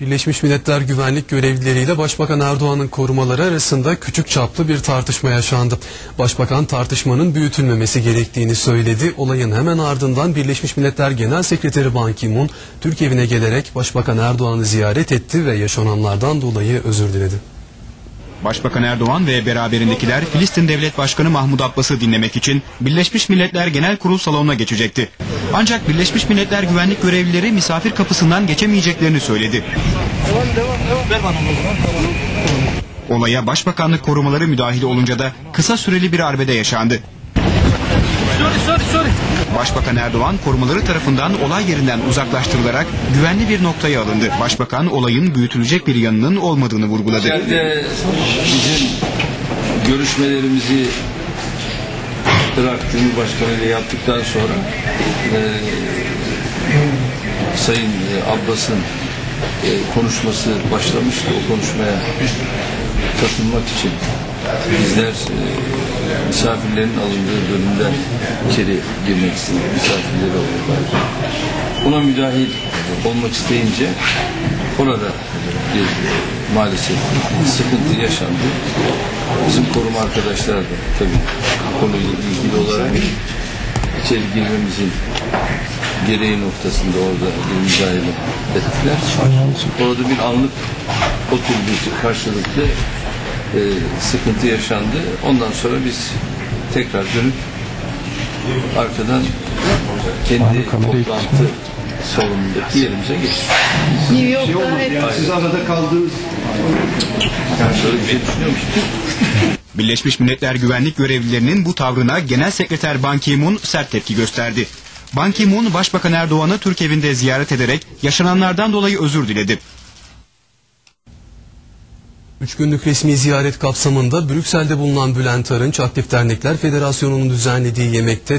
Birleşmiş Milletler güvenlik görevlileriyle Başbakan Erdoğan'ın korumaları arasında küçük çaplı bir tartışma yaşandı. Başbakan tartışmanın büyütülmemesi gerektiğini söyledi. Olayın hemen ardından Birleşmiş Milletler Genel Sekreteri Ban Ki-moon Türk evine gelerek Başbakan Erdoğan'ı ziyaret etti ve yaşananlardan dolayı özür diledi. Başbakan Erdoğan ve beraberindekiler Filistin Devlet Başkanı Mahmut Abbas'ı dinlemek için Birleşmiş Milletler Genel Kurul salonuna geçecekti. Ancak Birleşmiş Milletler güvenlik görevlileri misafir kapısından geçemeyeceklerini söyledi. Olaya Başbakanlık korumaları müdahil olunca da kısa süreli bir arbede yaşandı. Başbakan Erdoğan korumaları tarafından olay yerinden uzaklaştırılarak güvenli bir noktaya alındı. Başbakan olayın büyütülecek bir yanının olmadığını vurguladı. İçeride bizim görüşmelerimizi Irak Cumhurbaşkanı ile yaptıktan sonra e, Sayın e, Abbas'ın e, konuşması başlamıştı. O konuşmaya katılmak için bizler e, misafirlerin alındığı bölümden içeri girmek istedik. Misafirleri oluyorlar. Buna müdahil olmak isteyince orada bir maalesef sıkıntı yaşandı. Bizim koruma arkadaşlar da tabii konuyla ilgili olarak içeri girmemizin gereği noktasında orada bir müdahale ettiler. Orada bir anlık o tür karşılıklı e, sıkıntı yaşandı. Ondan sonra biz tekrar dönüp arkadan kendi toplantı salonundaki yerimize geçtik. New York'ta hep Siz arada kaldığınız Yani şöyle bir şey düşünüyor musun? Birleşmiş Milletler güvenlik görevlilerinin bu tavrına Genel Sekreter Ban Ki-moon sert tepki gösterdi. Ban Ki-moon Başbakan Erdoğan'ı Türk evinde ziyaret ederek yaşananlardan dolayı özür diledi. Üç günlük resmi ziyaret kapsamında Brüksel'de bulunan Bülent Arınç Aktif Dernekler Federasyonu'nun düzenlediği yemekte